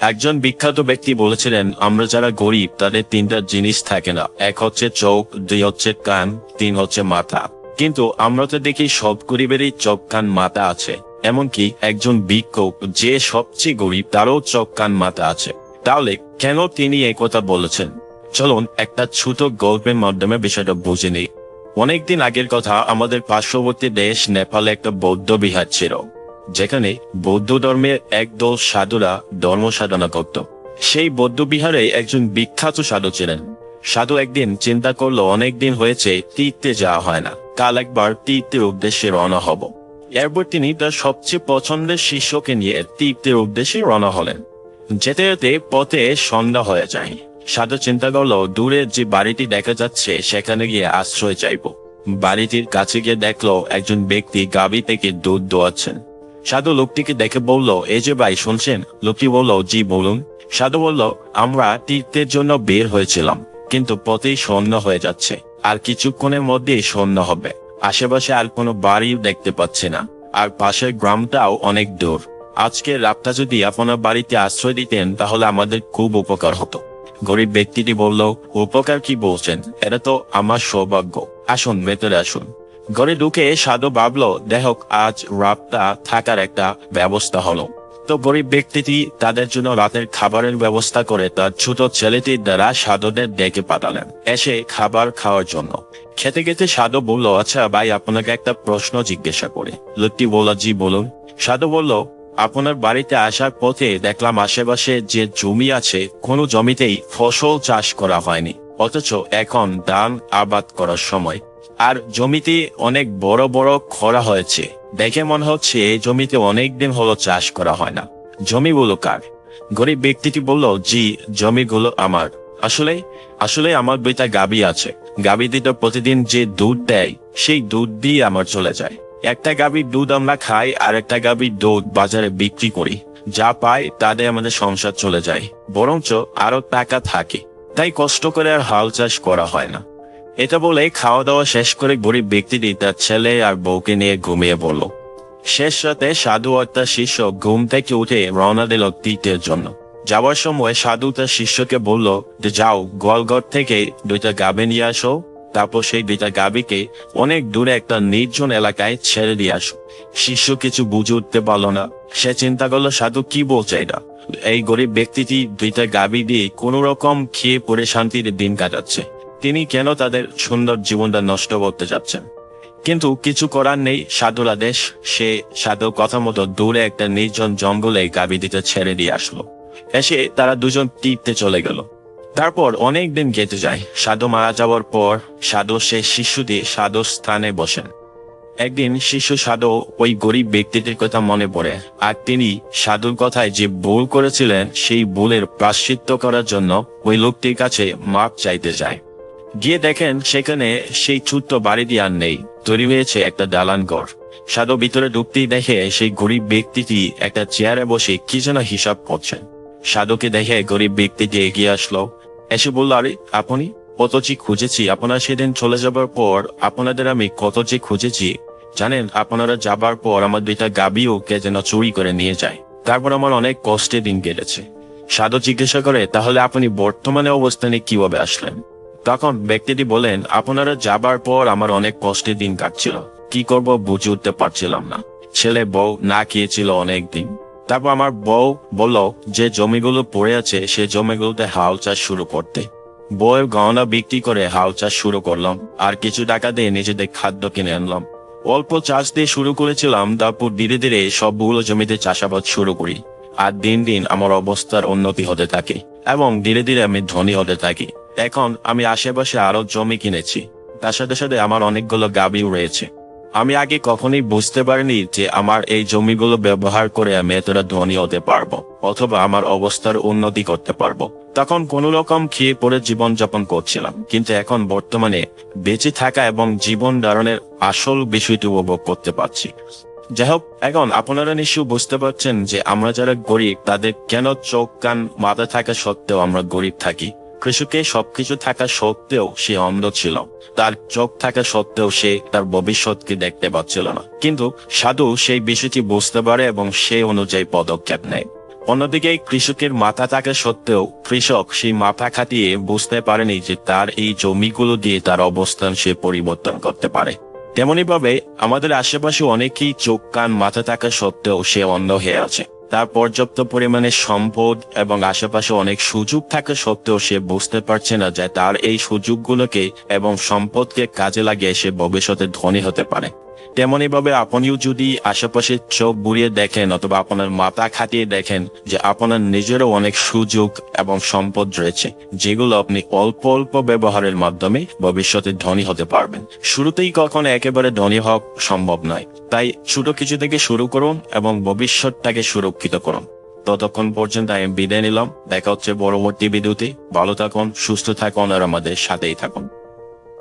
একজন বিখ্যাত ব্যক্তি বলেছিলেন, আমরা যারা গরিব, তাদের তিনটা জিনিস থাকে না। এক হচ্ছে চোখ, দুই হচ্ছে কান, তিন হচ্ছে মাথা। কিন্তু আমরা তো দেখি সব গরিবেরই চোখ, কান, মাথা আছে। এমনকি একজন ভিক্ষুক যে সবচেয়ে গরিব, তারও চোখ, কান, মাথা আছে। তাহলে কেন তিনি কথা বলেছেন? চলুন একটা ছোট গল্পের মাধ্যমে বিষয়টা বুঝে নিই। অনেকদিন আগের কথা, আমাদের পার্শ্ববর্তী দেশ, নেপালে একটা বৌদ্ধ বিহার ছিল। যেখানে বৌদ্ধ ধর্মের একদল সাধুরা ধর্ম সাধনা করত। সেই বৌদ্ধ বিহারে একজন বিখ্যাত সাধু ছিলেন। সাধু একদিন চিন্তা করল অনেকদিন হয়েছে, তীর্থে যাওয়া হয় না। কাল একবার তীর্থের উদ্দেশ্যে রওনা হব। এরপর তিনি তার সবচেয়ে পছন্দের শিষ্যকে নিয়ে তীর্থের উদ্দেশ্যে রওনা হলেন। যেতে যেতে পথে সন্ধ্যা হয়ে যায়। সাধু চিন্তা করল, দূরে যে বাড়িটি দেখা যাচ্ছে, সেখানে গিয়ে আশ্রয় চাইব। বাড়িটির কাছে গিয়ে দেখল, একজন ব্যক্তি গাবি থেকে দুধ দোয়াচ্ছেন। সাধু লোকটিকে দেখে বলল এই যে ভাই শুনছেন? লোকটি বলল, জি, বলুন। সাধু বলল, আমরা তীর্থের জন্য বের হয়েছিলাম, কিন্তু পথেই সন্ধ্যা হয়ে যাচ্ছে, আর কিছুক্ষণের মধ্যেই সন্ধ্যা হবে। আশেপাশে আর কোনো বাড়ি দেখতে পাচ্ছে না, আর পাশের গ্রামটাও অনেক দূর। আজকে রাতটা যদি আপনার বাড়িতে আশ্রয় দিতেন, তাহলে আমাদের খুব উপকার হতো। গরিব ব্যক্তিটি বলল, উপকার কি বলছেন? এটা তো আমার সৌভাগ্য। আসুন, ভেতরে আসুন। ঘরে ঢুকে সাধু ভাবলো দেখক আজ রাতটা থাকার একটা ব্যবস্থা হলো। তো গরিব ব্যক্তিটি তাদের জন্য রাতের খাবারের ব্যবস্থা করে তার ছোট ছেলেটির দ্বারা সাধুদের ডেকে পাঠালেন এসে খাবার খাওয়ার জন্য। খেতে খেতে সাধু বলল আচ্ছা ভাই, আপনাকে একটা প্রশ্ন জিজ্ঞাসা করে। লোকটি বলল, জি, বলুন। সাধু বলল, আপনার বাড়িতে আসার পথে দেখলাম আশেপাশে যে জমি আছে, কোনো জমিতেই ফসল চাষ করা হয়নি। অথচ এখন ধান আবাদ করার সময় আর জমিতে অনেক বড় বড় খরা হয়েছে। দেখে মনে হচ্ছে জমিতে অনেক দিন হলো চাষ করা হয় না। জমিগুলো কার? গরিব ব্যক্তিটি বলল, জি, জমিগুলো আমার। আসলে আসলে আমার দুইটা গাবি আছে। গাবি দুটো প্রতিদিন যে দুধ দেয়, সেই দুধ দিয়ে আমার চলে যায়। একটা গাভীর দুধ আমরা খাই, আর একটা গাভীর দুধ বাজারে বিক্রি করি। যা পাই, তাতে আমাদের সংসার চলে যায়। বরঞ্চ আরও টাকা থাকে। তাই কষ্ট করে আর হাল চাষ করা হয় না। এটা বলে খাওয়া দাওয়া শেষ করে গরিব ব্যক্তিটি তার ছেলে আর বউকে নিয়ে ঘুমিয়ে পড়ল। শেষ রাতে সাধু আর তার শিষ্য ঘুম থেকে উঠে রওনা দিল তীর্থের জন্য। যাওয়ার সময় সাধু তার শিষ্যকে বলল যে যাও, গোয়ালঘর থেকে দুইটা গাবে নিয়ে আসো। তারপর সেই দুইটা গাবিকে অনেক দূরে একটা নির্জন এলাকায় ছেড়ে দিয়ে আসো। শিষ্য কিছু বুঝে উঠতে পারল না। সে চিন্তা করল, সাধু কি বলছে এটা? এই গরিব ব্যক্তিটি দুইটা গাবি দিয়ে কোন রকম খেয়ে পরে শান্তির দিন কাটাচ্ছে। তিনি কেন তাদের সুন্দর জীবনটা নষ্ট করতে যাচ্ছেন? কিন্তু কিছু করার নেই, সাধুর আদেশ সে সাধুর কথা মতো দূরে একটা নির্জন জঙ্গলে গাবি দিতে ছেড়ে দিয়ে আসলো। এসে তারা দুজন তীর্থে চলে গেল। তারপর অনেক দিন কেটে যায়। সাধু মারা যাওয়ার পর সাধু সে শিশু দিয়ে সাধু স্থানে বসেন। একদিন শিশু সাধু ওই গরিব ব্যক্তিটির কথা মনে পড়ে। আর তিনি সাধুর কথায় যে ভুল করেছিলেন, সেই ভুলের প্রাশ্চিত্য করার জন্য ওই লোকটির কাছে মাপ চাইতে যায়। গিয়ে দেখেন সেখানে সেই ছোট্ট বাড়িটি আর নেই। তৈরি হয়েছে একটা দালান ঘর। সাধু ভিতরে ঢুকতেই দেখে সেই গরিব ব্যক্তিটি একটা চেয়ারে বসে কি যেন হিসাব করছেন। সাধুকে দেখে গরিব ব্যক্তিটি এগিয়ে আসলো। এসে বলল, আরে, আপনি? কত যে খুঁজেছি, আপনারা সেদিন চলে যাবার পর আপনাদের আমি কত যে খুঁজেছি। জানেন, আপনারা যাবার পর আমার দুইটা গাবিও কে যেন চুরি করে নিয়ে যায়। তারপর আমার অনেক কষ্টে দিন কেটেছে। সাধু জিজ্ঞাসা করে, তাহলে আপনি বর্তমানে অবস্থানে কীভাবে আসলেন? তখন ব্যক্তিটি বলেন আপনারা যাবার পর আমার অনেক কষ্টে দিন কাটছিল। কি করব বুঝে উঠতে পারছিলাম না। ছেলে বউ না খেয়েছিল অনেক দিন। তারপর আমার বউ বলল, যে জমিগুলো পড়ে আছে, সে জমিগুলোতে হাল চাষ শুরু করতে। বউয়ের গহনা বিক্রি করে হাল চাষ শুরু করলাম, আর কিছু টাকা দিয়ে নিজেদের খাদ্য কিনে আনলাম। অল্প চাষ দিয়ে শুরু করেছিলাম, তারপর ধীরে ধীরে সবগুলো জমিতে চাষাবাদ শুরু করি। আর দিন দিন আমার অবস্থার উন্নতি হতে থাকে, এবং ধীরে ধীরে আমি ধনী হতে থাকি। এখন আমি আশেপাশে আরও জমি কিনেছি। তার সাথে সাথে আমার অনেকগুলো গাবিও রয়েছে। আমি আগে কখনোই বুঝতে পারিনি যে আমার এই জমিগুলো ব্যবহার করে আমি এতটা ধনী হতে পারব, অথবা আমার অবস্থার উন্নতি করতে পারব। তখন কোন রকম খেয়ে পড়ে জীবন যাপন করছিলাম, কিন্তু এখন বর্তমানে বেঁচে থাকা এবং জীবন ধারণের আসল বিষয়টি উপভোগ করতে পারছি। যাই হোক, এখন আপনারা নিশ্চয় বুঝতে পারছেন যে আমরা যারা গরিব, তাদের কেন চোখ কান মাথা থাকা সত্ত্বেও আমরা গরিব থাকি? কৃষকে সবকিছু থাকা সত্ত্বেও সে অন্ধ ছিল। তার চোখ থাকা সত্ত্বেও সে তার ভবিষ্যৎকে দেখতে পাচ্ছিল না। কিন্তু সাধু সেই বিষয়টি বুঝতে পারে এবং সেই অনুযায়ী পদক্ষেপ নেয়। অন্যদিকে কৃষকের মাথা থাকা সত্ত্বেও কৃষক সেই মাথা খাটিয়ে বুঝতে পারেনি যে তার এই জমিগুলো দিয়ে তার অবস্থান সে পরিবর্তন করতে পারে। তেমনি ভাবে আমাদের আশেপাশে অনেকেই চোখ কান মাথা থাকা সত্ত্বেও সে অন্ধ হয়ে আছে। তার পর্যাপ্ত পরিমাণে সম্পদ এবং আশেপাশে অনেক সুযোগ থাকা সত্ত্বেও সে বুঝতে পারছে না যে তার এই সুযোগগুলোকে এবং সম্পদকে কাজে লাগিয়ে সে ভবিষ্যতে ধনী হতে পারে। তেমনি ভাবে আপনিও যদি আশেপাশে চোখ বুড়িয়ে দেখেন অথবা আপনার মাথা খাটিয়ে দেখেন যে আপনার নিজেরও অনেক সুযোগ এবং সম্পদ রয়েছে, যেগুলো আপনি অল্প অল্প ব্যবহারের মাধ্যমে ভবিষ্যতে ধনী হতে পারবেন। শুরুতেই কখনো একেবারে ধনী হওয়া সম্ভব নয়। তাই ছোট কিছু থেকে শুরু করুন এবং ভবিষ্যৎটাকে সুরক্ষিত করুন। ততক্ষণ পর্যন্ত আমি বিদায় নিলাম। দেখা হচ্ছে পরবর্তী ভিডিওতে। ভালো থাকুন, সুস্থ থাকুন আর আমাদের সাথেই থাকুন।